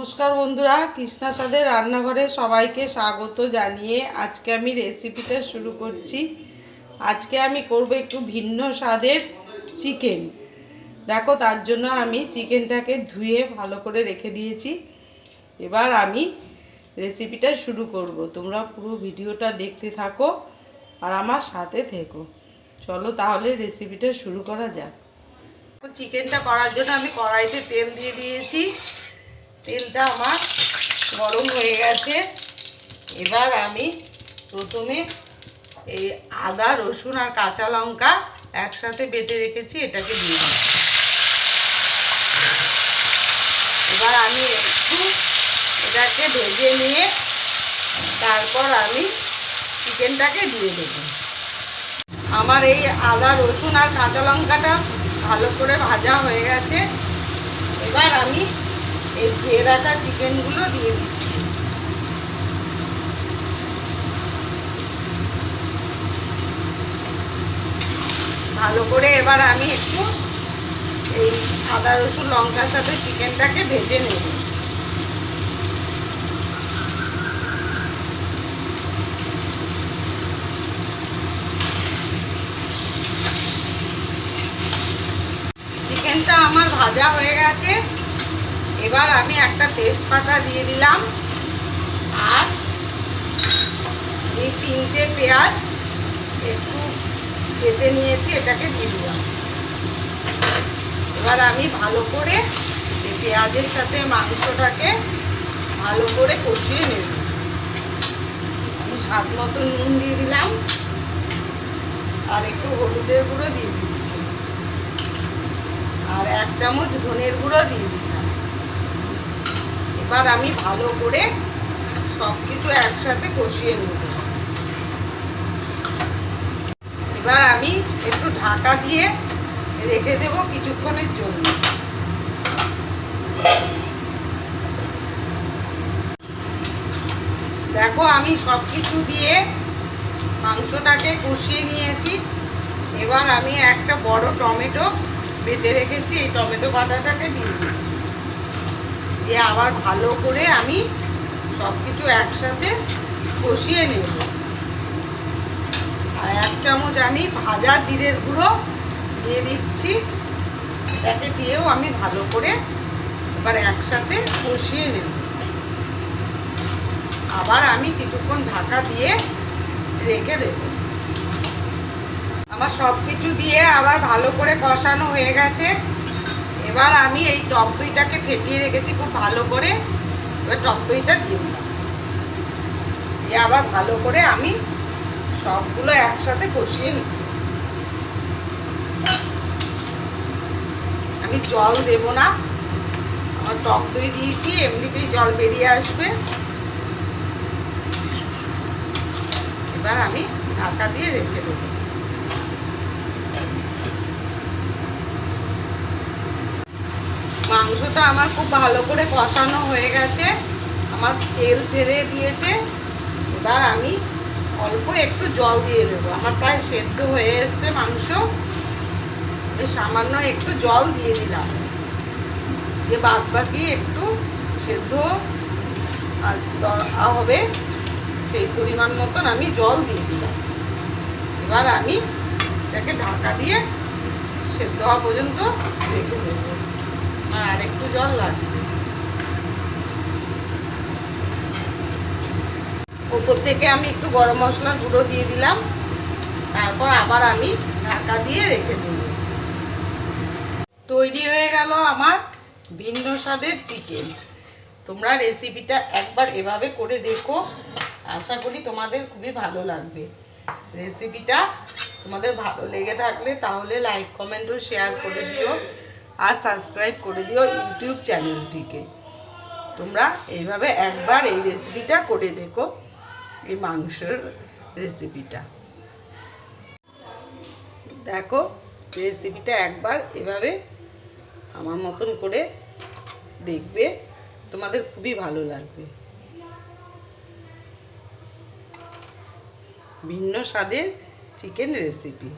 নমস্কার বন্ধুরা, কৃষ্ণা সাদের রান্নাঘরে সবাইকে স্বাগত জানিয়ে আজকে আমি রেসিপিটা শুরু করছি। আজকে আমি করব একটু ভিন্ন স্বাদের চিকেন দেখো, তার জন্য আমি চিকেনটাকে ধুয়ে ভালো করে রেখে দিয়েছি। এবার আমি রেসিপিটা শুরু করব। তোমরা পুরো ভিডিওটা দেখতে থাকো আর আমার সাথে থেকো। চলো তাহলে রেসিপিটা শুরু করা যাক। চিকেনটা করার জন্য আমি কড়াইতে তেল দিয়ে দিয়েছি। তেলটা আমার গরম হয়ে গেছে। এবার আমি প্রথমে এই আদা, রসুন আর কাঁচা লঙ্কা একসাথে বেটে রেখেছি, এটাকে দিয়ে দিই এবার আমি একটু এটাকে ভেজে নিয়ে তারপর আমি চিকেনটাকে দিয়ে দেব। আমার এই আদা, রসুন আর কাঁচা লঙ্কাটা ভালো করে ভাজা হয়ে গেছে। এবার আমি এই ধুয়ে রাখা চিকেনগুলো দিয়ে দিচ্ছি। ভালো করে এবার আমি একটু এই আদা, রসুন, লঙ্কার সাথে চিকেনটাকে ভেজে নেব। চিকেনটা আমার ভাজা হয়ে গেছে। এবার আমি একটা তেজপাতা দিয়ে দিলাম। আর এই তিনটে পেঁয়াজ একটু কেটে নিয়েছি, এটাকে দিয়ে দিলাম। এবার আমি ভালো করে এই পেঁয়াজের সাথে মাংসটাকে ভালো করে কষিয়ে নেব। আমি স্বাদ মতো নুন দিয়ে দিলাম। আর একটু হলুদের গুঁড়ো দিয়ে দিচ্ছি। আর এক চামচ ধনের গুঁড়ো দিয়ে দিলাম এবার আমি ভালো করে সব কিছু একসাথে কষিয়ে নেব। এবার আমি একটু ঢাকা দিয়ে রেখে দেব কিছুক্ষণের জন্য। দেখো আমি সব কিছু দিয়ে মাংসটাকে কষিয়ে নিয়েছি। এবার আমি একটা বড় টমেটো বেটে রেখেছি, এই টমেটো বাটাটাকে দিয়ে দিচ্ছি। দিয়ে আবার ভালো করে আমি সব কিছু একসাথে কষিয়ে নেব। আর এক চামচ আমি ভাজা জিরের গুঁড়ো দিয়ে দিচ্ছি। এটাকে দিয়েও আমি ভালো করে এবার একসাথে কষিয়ে নেব। আবার আমি কিছুক্ষণ ঢাকা দিয়ে রেখে দেব। আমার সব কিছু দিয়ে আবার ভালো করে কষানো হয়ে গেছে। এবার আমি এই টক দইটাকে ফেটিয়ে রেখেছি খুব ভালো করে। এবার টক দইটা দিয়ে দিলাম। দিয়ে আবার ভালো করে আমি সবগুলো একসাথে কষিয়ে নিই আমি জল দেব না। আমার টক দই দিয়েছি, এমনিতেই জল বেরিয়ে আসবে। এবার আমি ঢাকা দিয়ে রেখে দেবো। মাংসটা আমার খুব ভালো করে কষানো হয়ে গেছে। আমার তেল ছেড়ে দিয়েছে। এবার আমি অল্প একটু জল দিয়ে দেবো। আমার প্রায় সেদ্ধ হয়ে এসছে মাংস। সামান্য একটু জল দিয়ে দিলাম। দিয়ে বাদ বাকি একটু সেদ্ধ আর হবে সেই পরিমাণ মতন আমি জল দিয়ে দিলাম। এবার আমি এটাকে ঢাকা দিয়ে সেদ্ধ হওয়া পর্যন্ত রেখে দেবো। আর আরেকটু জল লাগবে। ওপর থেকে আমি একটু গরম মশলার গুঁড়ো দিয়ে দিলাম। তারপর আবার আমি ঢাকা দিয়ে রেখে দেব। তৈরি হয়ে গেল আমার ভিন্ন স্বাদের চিকেন। তোমরা রেসিপিটা একবার এভাবে করে দেখো। আশা করি তোমাদের খুবই ভালো লাগবে। রেসিপিটা তোমাদের ভালো লেগে থাকলে তাহলে লাইক, কমেন্ট ও শেয়ার করে দিও। আর সাবস্ক্রাইব করে দিও ইউটিউব চ্যানেলটিকে। তোমরা এইভাবে একবার এই রেসিপিটা করে দেখো, এই মাংসের রেসিপিটা দেখো রেসিপিটা একবার এভাবে আমার মতন করে দেখবে, তোমাদের খুবই ভালো লাগবে। ভিন্ন স্বাদের চিকেন রেসিপি